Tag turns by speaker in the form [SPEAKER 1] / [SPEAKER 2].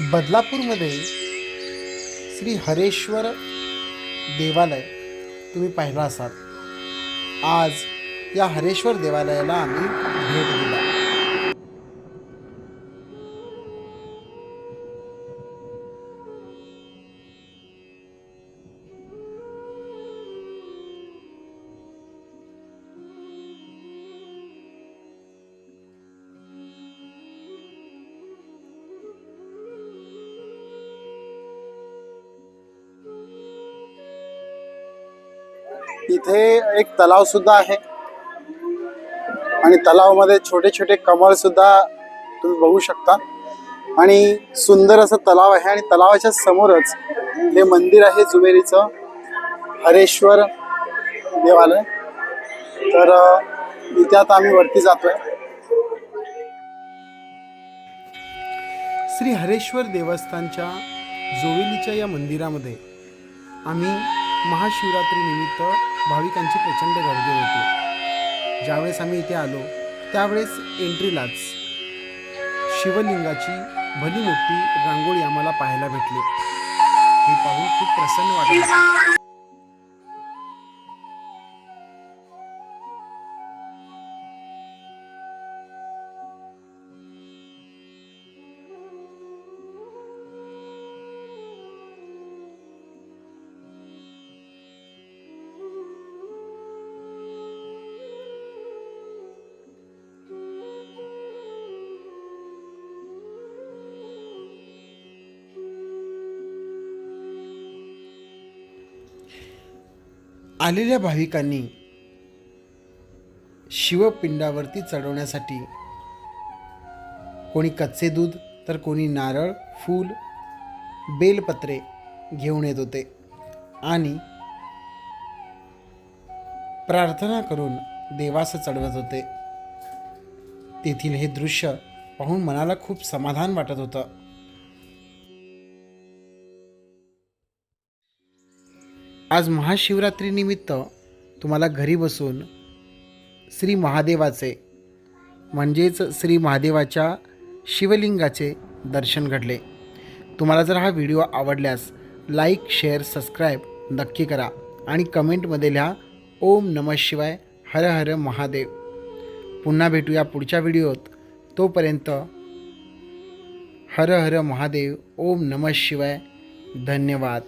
[SPEAKER 1] बदलापूरमध्ये श्री हरेश्वर देवालय तुम्ही पाहिला असाल. आज या हरेश्वर देवालयाला आम्ही भेट दिला. इथे एक तलाव सुद्धा आहे. आणि तलावामध्ये छोटे छोटे कमळ सुद्धा तुम्ही बघू शकता. आणि सुंदर असं तलाव आहे आणि तलावाच्या समोरच हे मंदिर आहे जुमेरीचं हरेश्वर देवालय. तर इथे आता आम्ही वरती जातोय. श्री हरेश्वर देवस्थानच्या जोवेलीच्या या मंदिरामध्ये आम्ही महाशिवरात्रीनिमित्त भाविकांची प्रचंड गर्दी होती. ज्यावेळेस आम्ही इथे आलो त्यावेळेस एंट्रीलाच शिवलिंगाची भली मोठी रांगोळी आम्हाला पाहायला भेटली. हे पाहून खूप प्रसन्न वाटत आलेल्या भाविकांनी शिवपिंडावरती चढवण्यासाठी कोणी कच्चे दूध तर कोणी नारळ फूल बेलपत्रे घेऊन येत होते. आणि प्रार्थना करून देवास चढवत होते. तेथील हे दृश्य पाहून मनाला खूप समाधान वाटत होतं. आज महाशिवरात्रीनिमित्त तुम्हाला घरी बसून श्री महादेवाचे म्हणजेच श्री महादेवाच्या शिवलिंगाचे दर्शन घडले. तुम्हाला जर हा व्हिडिओ आवडल्यास लाईक शेअर सबस्क्राईब नक्की करा आणि कमेंटमध्ये लिहा ओम नमः शिवाय हर हर महादेव. पुन्हा भेटूया पुढच्या व्हिडिओत. तोपर्यंत हर हर महादेव ओम नमः शिवाय. धन्यवाद.